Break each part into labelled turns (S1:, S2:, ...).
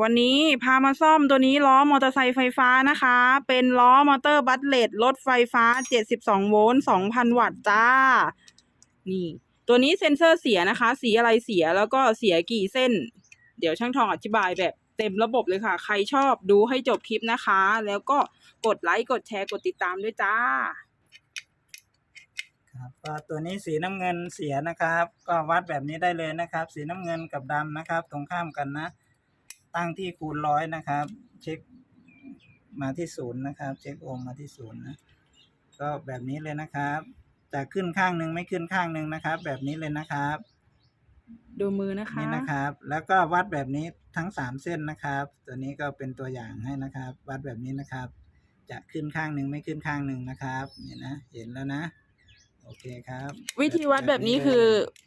S1: วันนี้พามาซ่อมตัวนี้ล้อมอเตอร์ไซค์ไฟฟ้านะคะ เป็นล้อมอเตอร์บัสเลตรถไฟฟ้า 72 โวลต์ 2,000 วัตต์จ้า นี่ ตัวนี้เซ็นเซอร์เสียนะคะ สีอะไรเสียแล้วก็เสียกี่เส้น เดี๋ยวช่างทองอธิบายแบบเต็มระบบเลยค่ะ ใครชอบดูให้จบคลิปนะคะ แล้วก็กดไลค์ กดแชร์ กดติดตามด้วยจ้า
S2: ครับก็ตัวนี้สีน้ำเงินเสียนะครับ ก็วัดแบบนี้ได้เลยนะครับ สีน้ำเงินกับดำนะครับ ตรงข้ามกันนะ ตั้งที่คูณร้อยนะครับ เช็คมาที่ศูนย์นะครับ เช็คโอห์มมาที่ศูนย์นะก็แบบนี้เลยนะครับจะขึ้นข้างหนึ่งไม่ขึ้นข้างหนึ่งนะครับ แบบนี้เลยนะครับ
S1: ดูมือนะคะ
S2: นี่นะครับ แล้วก็วัดแบบนี้ทั้งสามเส้นนะครับ ตัวนี้ก็เป็นตัวอย่างให้นะครับ วัดแบบนี้นะครับ จะขึ้นข้างหนึ่งไม่ขึ้นข้างหนึ่งนะครับนี่นะ เห็นแล้วนะ โอเคครับ
S1: วิธีวัดแบบนี้คือ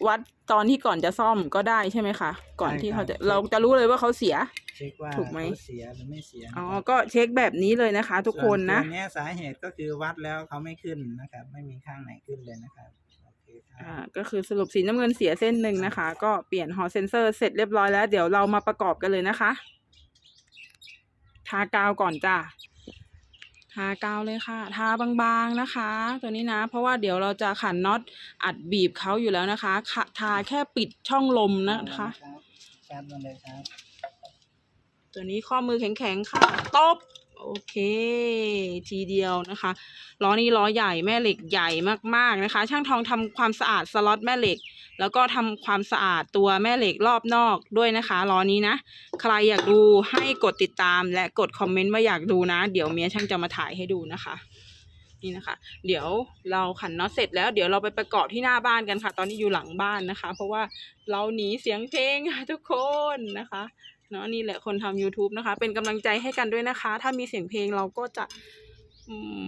S1: วัดตอนที่ก่อนจะซ่อมก็ได้ใช่ไหมคะ ก่อนที่เขาจะเราจะรู้เลยว่าเขาเสีย
S2: เช็คว่า
S1: ถูกไหม
S2: เขาเสียหรือไม่เสีย
S1: อ๋อ
S2: นะครับ
S1: ก็เช็คแบบนี้เลยนะคะ ทุกคนนะ
S2: ส่วตัวเนี้ยสาเหตุก็คือวัดแล้วเขาไม่ขึ้นนะครับ ไม่มีข้างไหนขึ้นเลยนะครับโอเคค
S1: อ่า
S2: รับ
S1: ก็คือสรุปสีน้ำเงินเสียเส้นหนึ่งนะคะ ก็เปลี่ยนฮอเซนเซอร์เสร็จเรียบร้อยแล้ว เดี๋ยวเรามาประกอบกันเลยนะคะ ทากาวก่อนจ้ะ ทากาวเลยค่ะ ทาบางๆนะคะ ตัวนี้นะ เพราะว่าเดี๋ยวเราจะขันน็อตอัดบีบเขาอยู่แล้วนะคะค่ะทาแค่ปิดช่องลมนะคะ
S2: รับชัดมาเลยครับ
S1: ตัวนี้ข้อมือแข็งๆค่ะตบโอเค ทีเดียวนะคะล้อนี้ล้อใหญ่แม่เหล็กใหญ่มากๆนะคะ ช่างทองทำความสะอาดสล็อตแม่เหล็ก แล้วก็ทำความสะอาดตัวแม่เหล็กรอบนอกด้วยนะคะล้อนี้นะ ใครอยากดูให้กดติดตามและกดคอมเมนต์ว่าอยากดูนะ เดี๋ยวเมียช่างจะมาถ่ายให้ดูนะคะ นี่นะคะ เดี๋ยวเราขันน็อตเสร็จแล้วเดี๋ยวเราไปประกอบที่หน้าบ้านกันค่ะ ตอนนี้อยู่หลังบ้านนะคะ เพราะว่าเราหนีเสียงเพลงทุกคนนะคะเนาะนี่แหละคนทำ YouTube นะคะ เป็นกำลังใจให้กันด้วยนะคะ ถ้ามีเสียงเพลงเราก็จะ อืม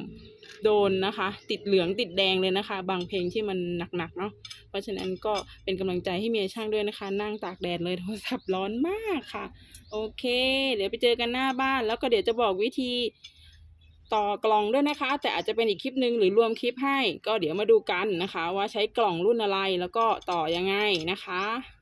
S1: โดนนะคะ ติดเหลืองติดแดงเลยนะคะ บางเพลงที่มันหนักๆเนาะเพราะฉะนั้นก็เป็นกำลังใจให้เมียช่างด้วยนะคะ นั่งตากแดดเลยโทรศัพท์ร้อนมากค่ะ โอเค เดี๋ยวไปเจอกันหน้าบ้าน แล้วก็เดี๋ยวจะบอกวิธีต่อกล่องด้วยนะคะ แต่อาจจะเป็นอีกคลิปหนึ่งหรือรวมคลิปให้ ก็เดี๋ยวมาดูกันนะคะ ว่าใช้กล่องรุ่นอะไรแล้วก็ต่อยังไงนะคะ